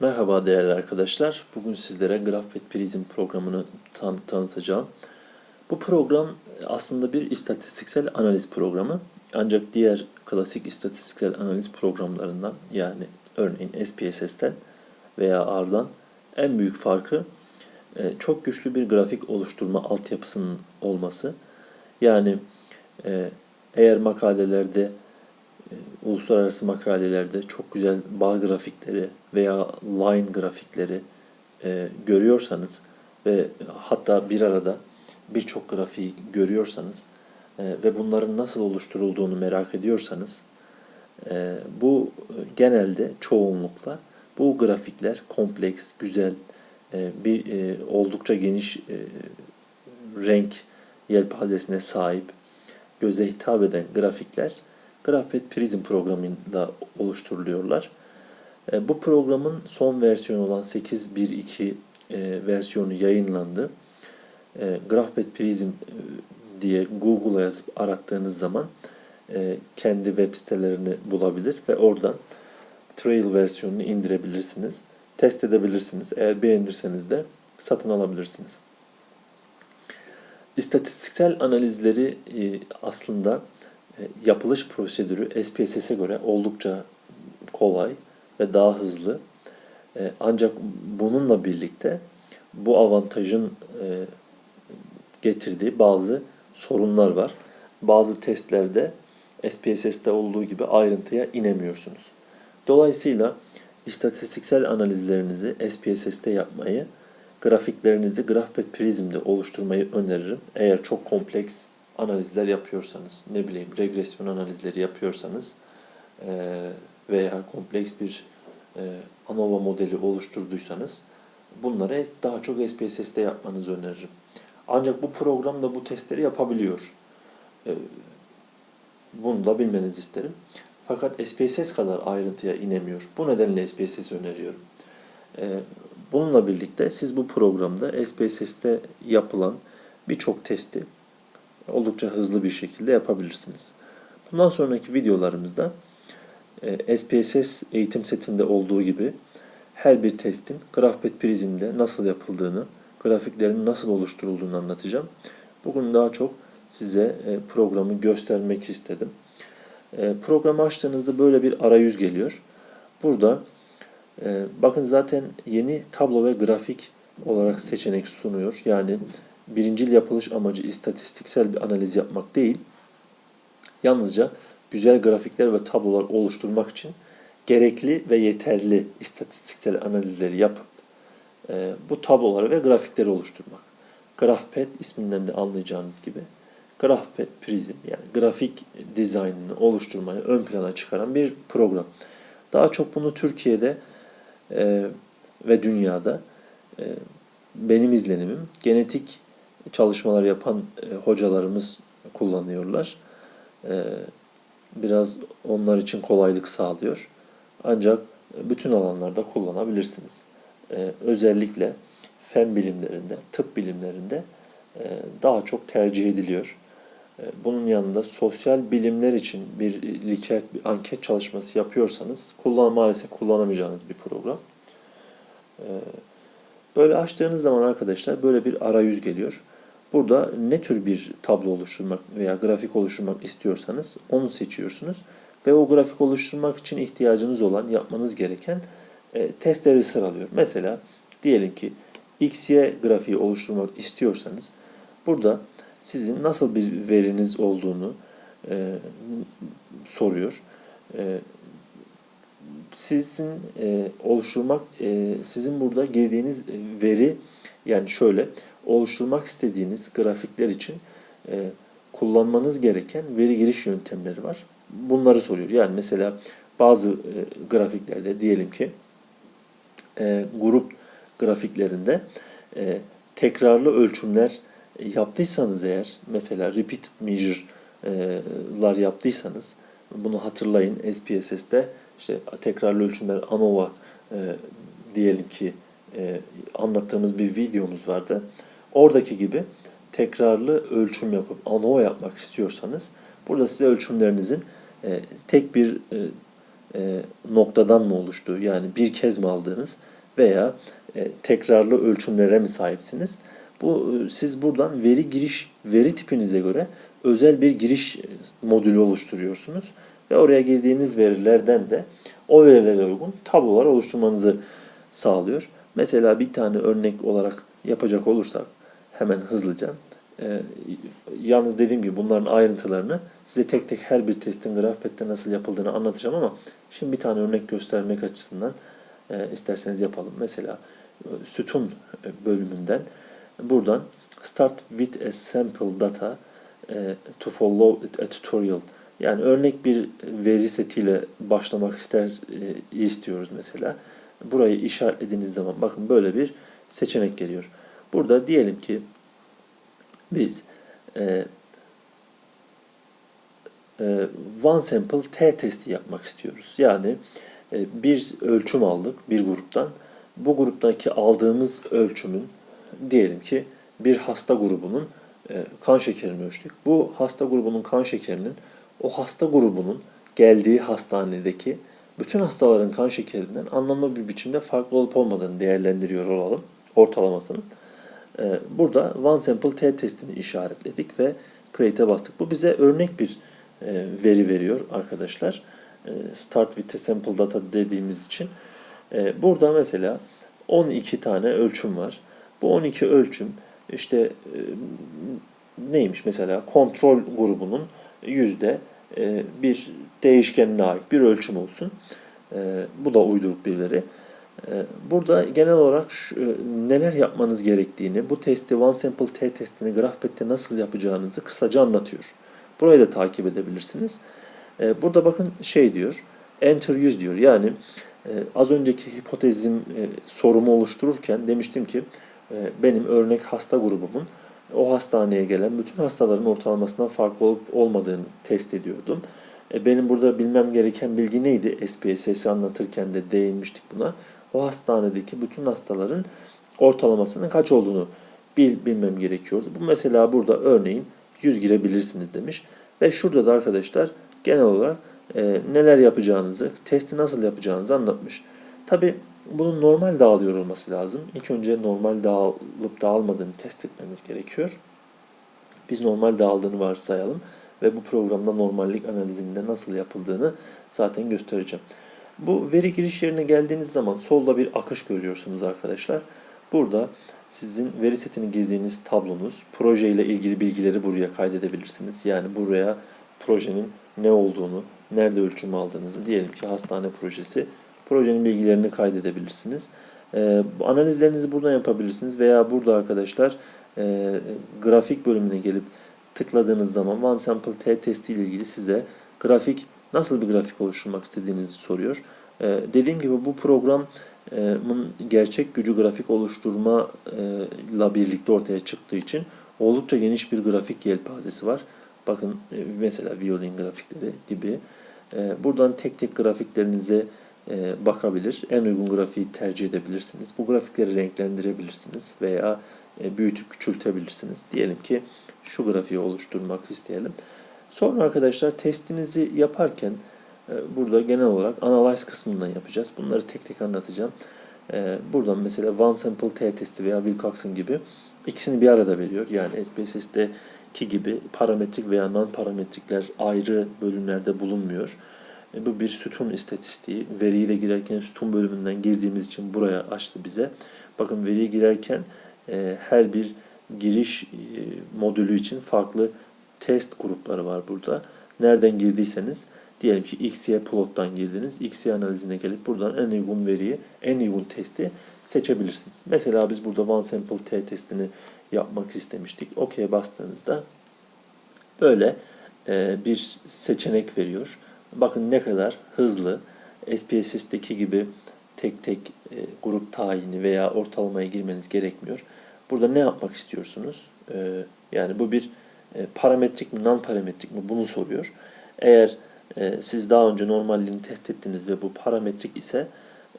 Merhaba değerli arkadaşlar. Bugün sizlere GraphPad Prism programını tan- tanıtacağım. Bu program aslında bir istatistiksel analiz programı. Ancak diğer klasik istatistiksel analiz programlarından yani örneğin SPSS'ten veya R'dan en büyük farkı e, çok güçlü bir grafik oluşturma altyapısının olması. Yani e, eğer makalelerde uluslararası makalelerde çok güzel bar grafikleri veya line grafikleri e, görüyorsanız ve hatta bir arada birçok grafiği görüyorsanız e, ve bunların nasıl oluşturulduğunu merak ediyorsanız e, bu e, genelde çoğunlukla bu grafikler kompleks, güzel, e, bir e, oldukça geniş e, renk yelpazesine sahip, göze hitap eden grafikler GraphPad Prism programıyla oluşturuluyorlar. E, Bu programın son versiyonu olan 8.1.2 e, versiyonu yayınlandı. E, GraphPad Prism diye Google'a yazıp arattığınız zaman kendi web sitelerini bulabilir ve oradan Trail versiyonunu indirebilirsiniz. Test edebilirsiniz. Eğer beğenirseniz de satın alabilirsiniz. İstatistiksel analizleri aslında e, yapılış prosedürü SPSS'e göre oldukça kolay ve daha hızlı. E, Ancak bununla birlikte bu avantajın e, getirdiği bazı sorunlar var. Bazı testlerde SPSS'te olduğu gibi ayrıntıya inemiyorsunuz. Dolayısıyla istatistiksel analizlerinizi SPSS'te yapmayı, grafiklerinizi GraphPad Prism'de oluşturmayı öneririm. Eğer çok kompleks analizler yapıyorsanız, ne bileyim regresyon analizleri yapıyorsanız eee, veya kompleks bir eee, ANOVA modeli oluşturduysanız bunları daha çok SPSS'te yapmanızı öneririm. Ancak bu program da bu testleri yapabiliyor. Eee, Bunu da bilmenizi isterim. Fakat SPSS kadar ayrıntıya inemiyor. Bu nedenle SPSS öneriyorum. Eee, Bununla birlikte siz bu programda SPSS'te yapılan birçok testi oldukça hızlı bir şekilde yapabilirsiniz. Bundan sonraki videolarımızda e, SPSS eğitim setinde olduğu gibi her bir testin GraphPad Prism'de nasıl yapıldığını, grafiklerin nasıl oluşturulduğunu anlatacağım. Bugün daha çok size e, programı göstermek istedim. E, Programı açtığınızda böyle bir arayüz geliyor. Burada e, bakın zaten yeni tablo ve grafik olarak seçenek sunuyor. Yani birincil yapılış amacı istatistiksel bir analiz yapmak değil, yalnızca güzel grafikler ve tablolar oluşturmak için gerekli ve yeterli istatistiksel analizleri yapıp e, bu tabloları ve grafikleri oluşturmak. GraphPad isminden de anlayacağınız gibi GraphPad Prism yani grafik dizaynını oluşturmayı ön plana çıkaran bir program. Daha çok bunu Türkiye'de e, ve dünyada e, benim izlenimim genetik çalışmalar yapan e, hocalarımız kullanıyorlar. E, biraz onlar için kolaylık sağlıyor. Ancak bütün alanlarda kullanabilirsiniz. E, özellikle fen bilimlerinde, tıp bilimlerinde e, daha çok tercih ediliyor. E, bunun yanında sosyal bilimler için bir likert, bir anket çalışması yapıyorsanız kullan maalesef kullanamayacağınız bir program. E, Böyle açtığınız zaman arkadaşlar böyle bir arayüz geliyor. Burada ne tür bir tablo oluşturmak veya grafik oluşturmak istiyorsanız onu seçiyorsunuz. Ve o grafik oluşturmak için ihtiyacınız olan, yapmanız gereken e, testleri sıralıyor. Mesela diyelim ki XY grafiği oluşturmak istiyorsanız burada sizin nasıl bir veriniz olduğunu e, soruyor. E, sizin e, oluşturmak, e, sizin burada girdiğiniz veri yani şöyle oluşturmak istediğiniz grafikler için e, kullanmanız gereken veri giriş yöntemleri var. Bunları soruyor. Yani mesela bazı e, grafiklerde diyelim ki e, grup grafiklerinde e, tekrarlı ölçümler yaptıysanız eğer mesela repeated measure'lar yaptıysanız bunu hatırlayın SPSS'te işte tekrarlı ölçümler ANOVA e, diyelim ki e, anlattığımız bir videomuz vardı. Oradaki gibi tekrarlı ölçüm yapıp ANOVA yapmak istiyorsanız burada size ölçümlerinizin e, tek bir e, e, noktadan mı oluştuğu yani bir kez mi aldığınız veya e, tekrarlı ölçümlere mi sahipsiniz? Bu e, siz buradan veri giriş veri tipinize göre özel bir giriş e, modülü oluşturuyorsunuz ve oraya girdiğiniz verilerden de o verilere uygun tablolar oluşturmanızı sağlıyor. Mesela bir tane örnek olarak yapacak olursak hemen hızlıca e, yalnız dediğim gibi bunların ayrıntılarını size tek tek her bir testin GraphPad'de nasıl yapıldığını anlatacağım ama şimdi bir tane örnek göstermek açısından e, isterseniz yapalım. Mesela e, sütun e, bölümünden buradan Start with a sample data e, to follow a tutorial yani örnek bir veri setiyle başlamak ister e, istiyoruz mesela. Burayı işaretlediğiniz zaman bakın böyle bir seçenek geliyor. Burada diyelim ki biz e, e, one sample T testi yapmak istiyoruz. Yani e, bir ölçüm aldık bir gruptan. Bu gruptaki aldığımız ölçümün diyelim ki bir hasta grubunun e, kan şekerini ölçtük. Bu hasta grubunun kan şekerinin o hasta grubunun geldiği hastanedeki bütün hastaların kan şekerinden anlamlı bir biçimde farklı olup olmadığını değerlendiriyor olalım ortalamasının. Ee, Burada one sample t testini işaretledik ve create'e bastık. Bu bize örnek bir e, veri veriyor arkadaşlar. E, Start with sample data dediğimiz için. E, Burada mesela 12 tane ölçüm var. Bu 12 ölçüm işte e, neymiş mesela kontrol grubunun yüzde e, bir değişkenine ait bir ölçüm olsun. Bu da uyduruk bir veri. E, Burada genel olarak şu, e, neler yapmanız gerektiğini, bu testi One Sample T testini GraphPad'de nasıl yapacağınızı kısaca anlatıyor. Burayı da takip edebilirsiniz. E, Burada bakın şey diyor, Enter 100 diyor. Yani e, az önceki hipotezim e, sorumu oluştururken demiştim ki benim örnek hasta grubumun o hastaneye gelen bütün hastaların ortalamasından farklı olup olmadığını test ediyordum. Benim burada bilmem gereken bilgi neydi? SPSS'i anlatırken de değinmiştik buna. O hastanedeki bütün hastaların ortalamasının kaç olduğunu bil, bilmem gerekiyordu. Bu mesela burada örneğin 100 girebilirsiniz demiş. Ve şurada da arkadaşlar genel olarak e, neler yapacağınızı, testi nasıl yapacağınızı anlatmış. Tabi bunun normal dağılıyor olması lazım. İlk önce normal dağılıp dağılmadığını test etmeniz gerekiyor. Biz normal dağıldığını varsayalım ve bu programda normallik analizinde nasıl yapıldığını zaten göstereceğim. Bu veri giriş yerine geldiğiniz zaman solda bir akış görüyorsunuz arkadaşlar. Burada sizin veri setini girdiğiniz tablonuz, proje ile ilgili bilgileri buraya kaydedebilirsiniz. Yani buraya projenin ne olduğunu, nerede ölçüm aldığınızı, diyelim ki hastane projesi, projenin bilgilerini kaydedebilirsiniz. E, analizlerinizi buradan yapabilirsiniz veya burada arkadaşlar e, grafik bölümüne gelip tıkladığınız zaman One Sample T testi ile ilgili size grafik nasıl bir grafik oluşturmak istediğinizi soruyor. E, dediğim gibi bu programın gerçek gücü grafik oluşturmayla birlikte ortaya çıktığı için oldukça geniş bir grafik yelpazesi var. Bakın e, mesela violin grafikleri gibi. E, buradan tek tek grafiklerinize e, bakabilir. En uygun grafiği tercih edebilirsiniz. Bu grafikleri renklendirebilirsiniz veya büyütüp küçültebilirsiniz. Diyelim ki şu grafiği oluşturmak isteyelim. Sonra arkadaşlar testinizi yaparken e, burada genel olarak analyze kısmından yapacağız. Bunları tek tek anlatacağım. E, buradan mesela one sample t testi veya Wilcoxon gibi ikisini bir arada veriyor. Yani SPSS'deki gibi parametrik veya non parametrikler ayrı bölümlerde bulunmuyor. E, bu bir sütun istatistiği. Veriyi de girerken sütun bölümünden girdiğimiz için buraya açtı bize. Bakın veriye girerken her bir giriş modülü için farklı test grupları var burada. Nereden girdiyseniz diyelim ki XY plottan girdiniz. XY analizine gelip buradan en uygun veriyi, en uygun testi seçebilirsiniz. Mesela biz burada one sample T testini yapmak istemiştik. OK'ye bastığınızda böyle e, bir seçenek veriyor. Bakın ne kadar hızlı SPSS'deki gibi tek tek e, grup tayini veya ortalamaya girmeniz gerekmiyor. Burada ne yapmak istiyorsunuz? E, yani bu bir e, parametrik mi, non parametrik mi bunu soruyor. Eğer e, siz daha önce normalliğini test ettiniz ve bu parametrik ise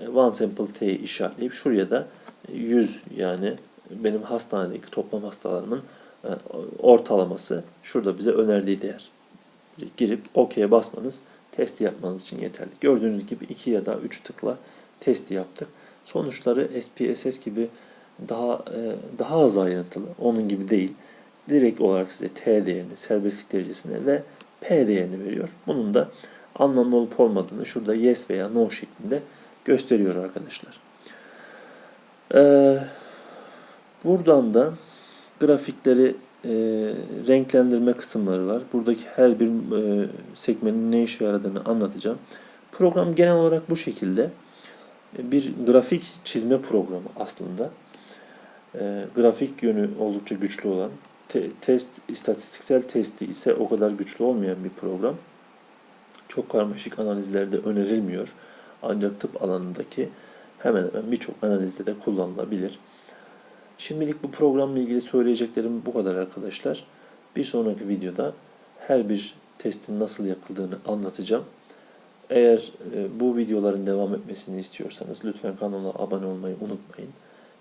e, one sample t'yi işaretleyip şuraya da 100 yani benim hastanedeki toplam hastalarımın e, ortalaması şurada bize önerdiği değer. Girip OK'ye basmanız testi yapmanız için yeterli. Gördüğünüz gibi 2 ya da 3 tıkla testi yaptık. Sonuçları SPSS gibi daha e, daha az ayrıntılı, onun gibi değil. Direkt olarak size T değerini, serbestlik derecesini ve P değerini veriyor. Bunun da anlamlı olup olmadığını şurada yes veya no şeklinde gösteriyor arkadaşlar. Ee, buradan da grafikleri e, renklendirme kısımları var. Buradaki her bir e, sekmenin ne işe yaradığını anlatacağım. Program genel olarak bu şekilde bir grafik çizme programı aslında. E, grafik yönü oldukça güçlü olan, te- test istatistiksel testi ise o kadar güçlü olmayan bir program. Çok karmaşık analizlerde önerilmiyor. Ancak tıp alanındaki hemen hemen birçok analizde de kullanılabilir. Şimdilik bu programla ilgili söyleyeceklerim bu kadar arkadaşlar. Bir sonraki videoda her bir testin nasıl yapıldığını anlatacağım. Eğer e, bu videoların devam etmesini istiyorsanız lütfen kanala abone olmayı unutmayın.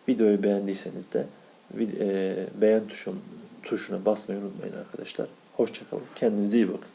Videoyu beğendiyseniz de e, beğen tuşun, tuşuna basmayı unutmayın arkadaşlar. Hoşçakalın. Kendinize iyi bakın.